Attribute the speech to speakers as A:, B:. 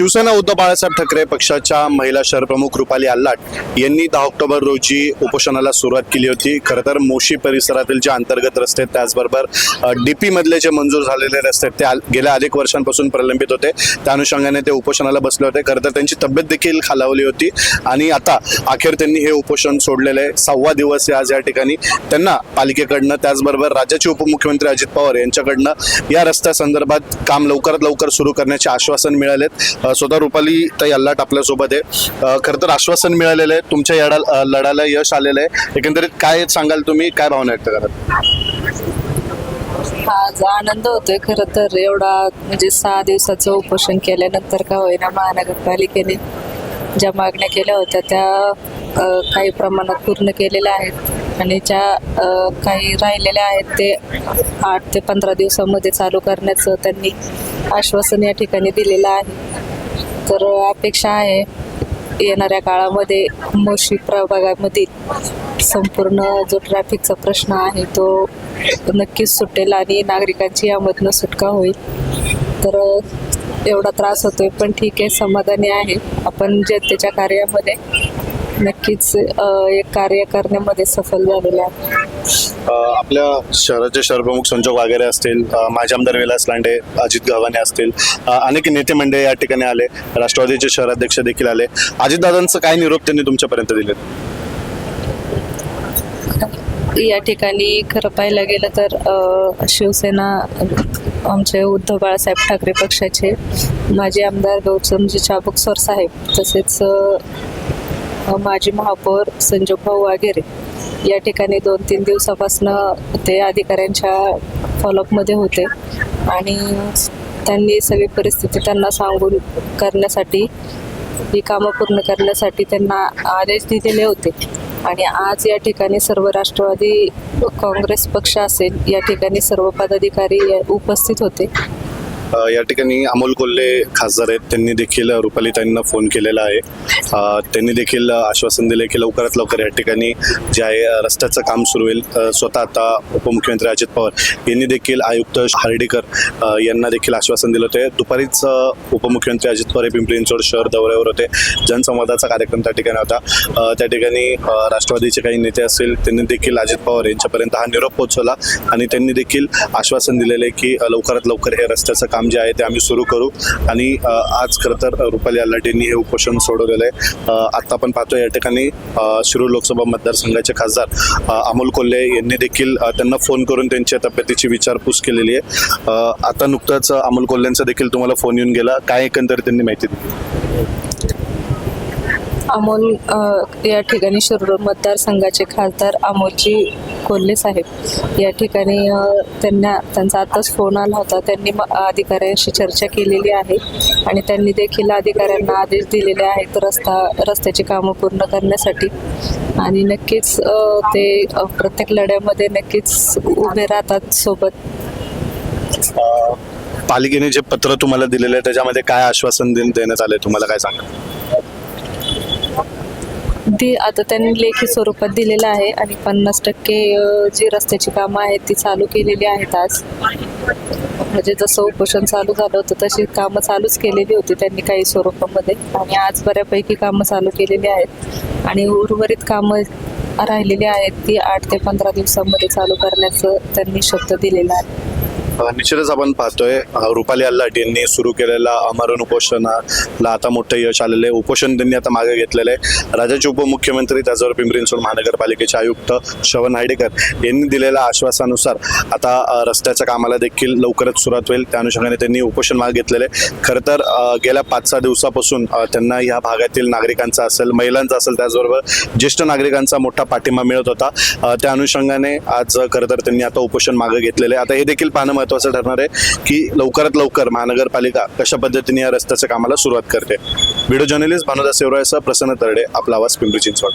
A: शिवसेना उद्धव बाळासाहेब ठाकरे पक्षाच्या महिला शहरप्रमुख रुपाली आल्लाट यांनी दहा ऑक्टोबर रोजी उपोषणाला सुरुवात केली होती. खरं तर मोशी परिसरातील जे अंतर्गत रस्ते आहेत त्याचबरोबर डीपी मधले जे मंजूर झालेले रस्ते आहेत ते गेल्या अनेक वर्षांपासून प्रलंबित होते. त्या अनुषंगाने ते उपोषणाला बसले होते. खरं तर त्यांची तब्येत देखील खालावली होती आणि आता अखेर त्यांनी हे उपोषण सोडलेलं आहे. सव्वा दिवस आज या ठिकाणी त्यांना पालिकेकडनं त्याचबरोबर राज्याचे उपमुख्यमंत्री अजित पवार यांच्याकडनं या रस्त्या संदर्भात काम लवकरात लवकर सुरू करण्याचे आश्वासन मिळालेत. स्वतः रुपाली ताई अल्लाट आपल्यासोबत आहे. खरं तर आश्वासन मिळालेलं आहे. तुमच्या यडा लढायला यश आलेलं आहे. एकंदरीत काय सांगाल तुम्ही? काय भावना व्यक्त कराल
B: आज आनंद होतोय खरं तर एवढा म्हणजे सहा दिवसाचं उपोषण केल्यानंतर का होईना महानगरपालिकेने ज्या मागण्या केल्या होत्या त्या काही प्रमाणात पूर्ण केलेल्या आहेत. आणि ज्या काही राहिलेल्या आहेत ते आठ ते पंधरा दिवसामध्ये चालू करण्याचं त्यांनी आश्वासन या ठिकाणी दिलेलं आहे. तर अपेक्षा आहे. येणाऱ्या काळामध्ये मुशी प्रभागामधील संपूर्ण जो ट्रॅफिकचा प्रश्न आहे तो नक्कीच सुटेल आणि नागरिकांची यामधनं सुटका होईल. तर एवढा त्रास होतोय पण ठीक आहे समाधानी आहे. आपण जनतेच्या कार्यामध्ये नक्कीच एक कार्य करण्यामध्ये सफल झालेलं आहे
A: आपल्या शहराचे शहरप्रमुख संजोग वगैरे असतील माजी आमदार विलास लांडे अजित गव्हाणे असतील अनेक नेते मंडळी या ठिकाणी आले. राष्ट्रवादीचे शहराध्यक्ष देखील आले. अजितदादांचं काय निरोप त्यांनी तुमच्यापर्यंत दिले
B: या ठिकाणी खरं पाहायला गेलं तर शिवसेना आमचे उद्धव बाळासाहेब ठाकरे पक्षाचे माजी आमदार गौतमजी चाबुक सर साहेब तसेच माजी महापौर संजोग भाऊ वागेरे या ठिकाणी दोन तीन दिवसापासनं ते अधिकाऱ्यांच्या फॉलोअपमध्ये होते. आणि त्यांनी सगळी परिस्थिती त्यांना सांगून करण्यासाठी ही कामं पूर्ण करण्यासाठी त्यांना आदेश दिलेले होते. आणि आज या ठिकाणी सर्व राष्ट्रवादी काँग्रेस पक्ष असेल या ठिकाणी सर्व पदाधिकारी उपस्थित होते.
A: या ठिकाणी अमोल कोल्हे खासदार आहेत. त्यांनी देखील रुपालीताईंना फोन केलेला आहे. त्यांनी देखील आश्वासन दिले की लवकरात लवकर या ठिकाणी जे आहे रस्त्याचं काम सुरू होईल. स्वतः आता उपमुख्यमंत्री अजित पवार यांनी देखील आयुक्त हर्डीकर यांना देखील आश्वासन दिलं होते. दुपारीच उपमुख्यमंत्री अजित पवार हे पिंपरी चिंचवड शहर दौऱ्यावर होते. जनसंवादाचा कार्यक्रम त्या ठिकाणी होता. त्या ठिकाणी राष्ट्रवादीचे काही नेते असतील त्यांनी देखील अजित पवार यांच्यापर्यंत हा निरोप पोहोचवला आणि त्यांनी देखील आश्वासन दिलेले की लवकरात लवकर हे रस्त्याचं काम जे आहे ते आम्ही सुरू करू. आणि आज खरं तर रुपाली अल्लाटेंनी हे उपोषण सोडवलेलं आहे. आत्ता आता आपण पाहतोय या ठिकाणी शिरूर लोकसभा मतदारसंघाचे खासदार अमोल कोल्हे यांनी देखील त्यांना फोन करून त्यांच्या तब्येतीची विचारपूस केलेली आहे. आता नुकतंच अमोल कोल्हेंचा देखील तुम्हाला फोन येऊन गेला. काय एकंदरीत त्यांनी माहिती दिली?
B: अमोल या ठिकाणी शिरूर मतदारसंघाचे खासदार अमोलजी कोल्हे साहेब. या ठिकाणी त्यांना त्यांचा आताच फोन आला होता. त्यांनी म- अधिकाऱ्यांशी चर्चा केलेली आहे आणि त्यांनी देखील अधिकाऱ्यांना आदेश दिलेले आहेत रस्ता रस्त्याची कामं पूर्ण करण्यासाठी. आणि नक्कीच ते प्रत्येक लढ्यामध्ये नक्कीच उभे राहतात सोबत.
A: पालिकेने जे पत्र तुम्हाला दिलेलं आहे त्याच्यामध्ये काय आश्वासन देण्यात आले तुम्हाला काय सांगा
B: ती आता त्यांनी लेखी स्वरूपात दिलेलं आहे आणि पन्नास टक्के जी रस्त्याची कामं आहेत ती चालू केलेली आहेत आज. म्हणजे जसं उपोषण चालू झालं होतं तशी कामं चालूच केलेली होती त्यांनी काही स्वरूपामध्ये. आणि आज बऱ्यापैकी कामं चालू केलेली आहेत. आणि उर्वरित कामं राहिलेली आहेत ती आठ ते पंधरा दिवसांमध्ये चालू करण्याचं त्यांनी शब्द दिलेला आहे.
A: निश्चितच आपण पाहतोय रुपाली अल्लाट यांनी सुरू केलेला अमरण उपोषणाला आता मोठं यश आलेलं आहे. उपोषण त्यांनी आता मागे घेतलेलं आहे. राज्याचे उपमुख्यमंत्री त्याचबरोबर पिंपरी चिंचवड महानगरपालिकेचे आयुक्त श्रवण हायडेकर यांनी दिलेल्या आश्वासानुसार आता रस्त्याच्या कामाला देखील लवकरच सुरुवात होईल. त्या अनुषंगाने त्यांनी उपोषण मागे घेतलेले आहे. खरं तर गेल्या पाच सहा दिवसापासून त्यांना या भागातील नागरिकांचा असेल महिलांचा असेल त्याचबरोबर ज्येष्ठ नागरिकांचा मोठा पाठिंबा मिळत होता. त्या अनुषंगाने आज खरं तर त्यांनी आता उपोषण मागे घेतलेले आहे. आता हे देखील पाहणं महत्वाचं ठरणार आहे की लवकरात लवकर महानगरपालिका कशा पद्धतीने या रस्त्याच्या कामाला सुरुवात करते. व्हिडिओ जर्नलिस्ट भानुदास सेवरायसह प्रसन्न तरडे आपला आवाज पिंपरी चिंचवड.